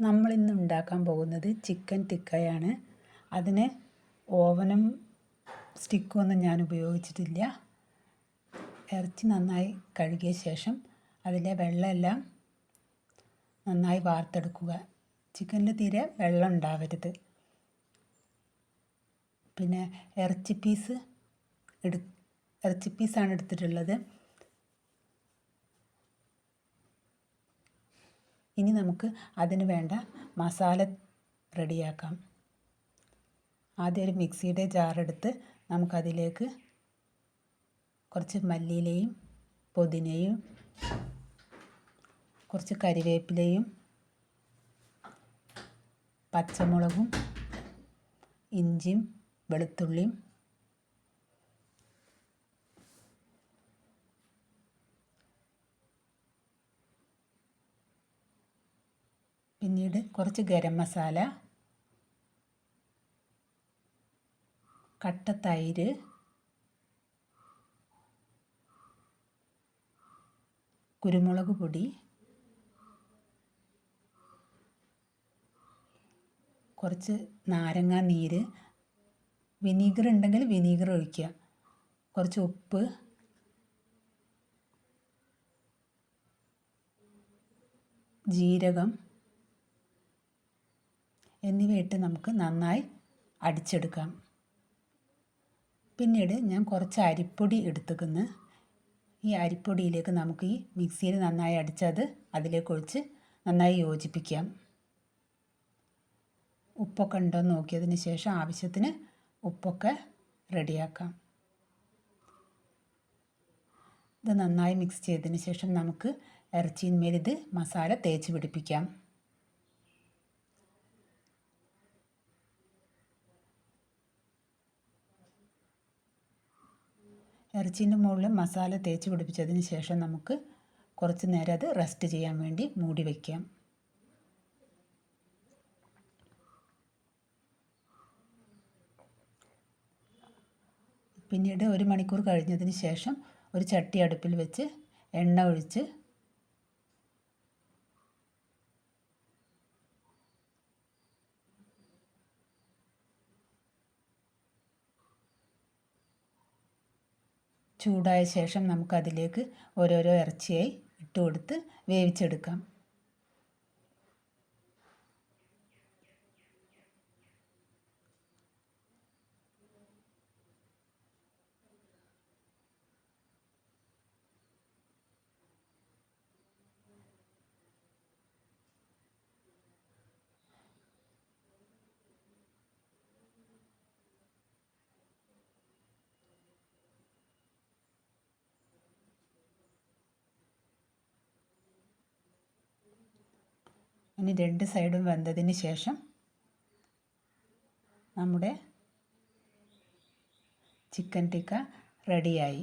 നമ്മളിന്ന് ഉണ്ടാക്കാൻ പോകുന്നത് ചിക്കൻ ടിക്കയാണ് അതിന് ഓവനും സ്റ്റിക്കും ഒന്നും ഞാൻ ഉപയോഗിച്ചിട്ടില്ല. ഇറച്ചി നന്നായി കഴുകിയ ശേഷം അതിലെ വെള്ളമെല്ലാം നന്നായി വാർത്തെടുക്കുക. ചിക്കനിൽ തീരെ വെള്ളം ഉണ്ടാവരുത്. പിന്നെ ഇറച്ചി പീസ് എടു ഇറച്ചി പീസാണ് എടുത്തിട്ടുള്ളത്. ഇനി നമുക്ക് അതിന് വേണ്ട മസാല റെഡിയാക്കാം. ആദ്യം ഒരു മിക്സിയുടെ ജാറെടുത്ത് നമുക്കതിലേക്ക് കുറച്ച് മല്ലിയിലയും പുതിനയും കുറച്ച് കരിവേപ്പിലയും പച്ചമുളകും ഇഞ്ചിയും വെളുത്തുള്ളിയും പിന്നീട് കുറച്ച് ഗരം മസാല കട്ട തൈര് കുരുമുളക് പൊടി കുറച്ച് നാരങ്ങ നീര് വിനീഗർ ഉണ്ടെങ്കിൽ വിനീഗർ ഒഴിക്കുക. കുറച്ച് ഉപ്പ് ജീരകം എന്നിവയിട്ട് നമുക്ക് നന്നായി അടിച്ചെടുക്കാം. പിന്നീട് ഞാൻ കുറച്ച് അരിപ്പൊടി എടുത്തുക്കുന്നു. ഈ അരിപ്പൊടിയിലേക്ക് നമുക്ക് ഈ മിക്സിയിൽ നന്നായി അടിച്ചത് അതിലേക്ക് ഒഴിച്ച് നന്നായി യോജിപ്പിക്കാം. ഉപ്പൊക്കെ ഉണ്ടോ നോക്കിയതിന് ശേഷം ആവശ്യത്തിന് ഉപ്പൊക്കെ റെഡിയാക്കാം. ഇത് നന്നായി മിക്സ് ചെയ്തതിന് ശേഷം നമുക്ക് ഇറച്ചിയിന്മേൽ ഇത് മസാല തേച്ച് പിടിപ്പിക്കാം. ഇറച്ചീന്റെ മുകളിൽ മസാല തേച്ച് പിടിപ്പിച്ചതിന് ശേഷം നമുക്ക് കുറച്ച് നേരം അത് റെസ്റ്റ് ചെയ്യാൻ വേണ്ടി മൂടി വയ്ക്കാം. പിന്നീട് ഒരു മണിക്കൂർ കഴിഞ്ഞതിന് ശേഷം ഒരു ചട്ടി അടുപ്പിൽ വെച്ച് എണ്ണ ഒഴിച്ച് ചൂടായ ശേഷം നമുക്കതിലേക്ക് ഓരോരോ ഇറച്ചിയായി ഇട്ട് കൊടുത്ത് വേവിച്ചെടുക്കാം. ഇനി രണ്ട് സൈഡും വെന്തതിന് ശേഷം നമ്മുടെ ചിക്കൻ ടിക്ക റെഡിയായി.